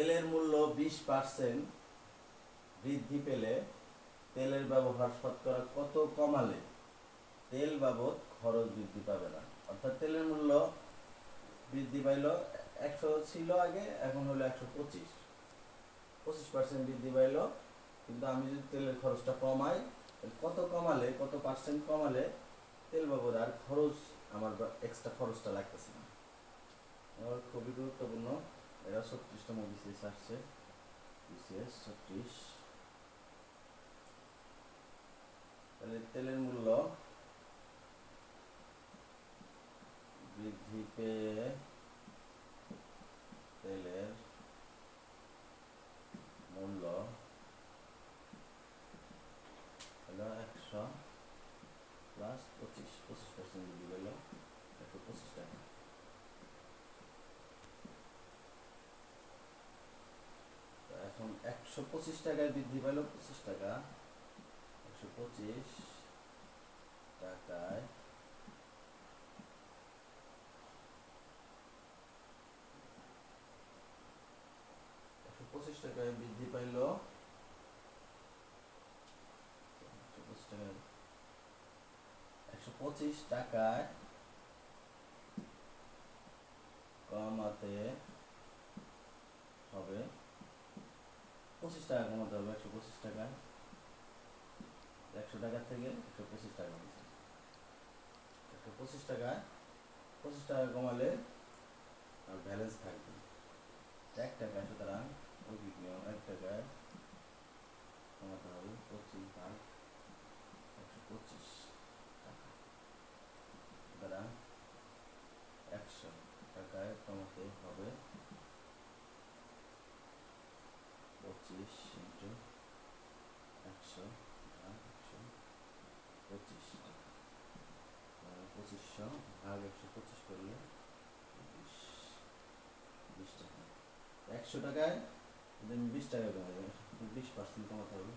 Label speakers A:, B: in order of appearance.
A: তেলের মূল্য বিশ পার্সেন্ট বৃদ্ধি পেলে তেলের ব্যবহার শতকরা কত কমালে তেল বাবদ খরচ বৃদ্ধি পাবে না। অর্থাৎ তেলের মূল্য বৃদ্ধি পাইল একশো ছিল আগে, এখন হলো একশো পঁচিশ। পঁচিশ পার্সেন্ট বৃদ্ধি পাইল, কিন্তু আমি যদি তেলের খরচটা কমাই কত কমালে, কত পার্সেন্ট কমালে তেল বাবদ আর খরচ, আমার এক্সট্রা খরচটা লাগতেছে না। আমার খুবই গুরুত্বপূর্ণ। এরা ছত্রিশতম বিসিএস আসছে বিসিএস ছত্রিশ তাহলে তেলের মূল্য বৃদ্ধি পেয়ে তেলের মূল্য হলো একশো প্লাস পঁচিশ পঁচিশ পার্সেন্ট বৃদ্ধি পেল একশো পঁচিশ টাকা তো এখন একশো পঁচিশ টাকায় বৃদ্ধি পেল পঁচিশ টাকা। একশো পঁচিশ টাকায় একশো পঁচিশ টাকায় বৃদ্ধি পাইল। একশো পঁচিশ টাকায় কমাতে হবে পঁচিশ টাকা কমাতে হবে, একশো পঁচিশ টাকায় একশো টাকা থেকে একশো পঁচিশ টাকা একশো পঁচিশ টাকায় পঁচিশ টাকা কমালে আর ব্যালেন্স থাকবে এক টাকায় সুতরাং অভিজ্ঞ এক টাকায় কমাতে হবে পঁচিশ ভাগ একশো পঁচিশ টাকা। সুতরাং একশো টাকায় কমাতে হবে পঁচিশ ইন্টু একশো একশো পঁচিশ পঁচিশশো ভাগ একশো পঁচিশ করলে বিশ বিশ টাকা। একশো টাকায় বিশ টাকা বিশ পার্সেন্ট কমাতে হবে।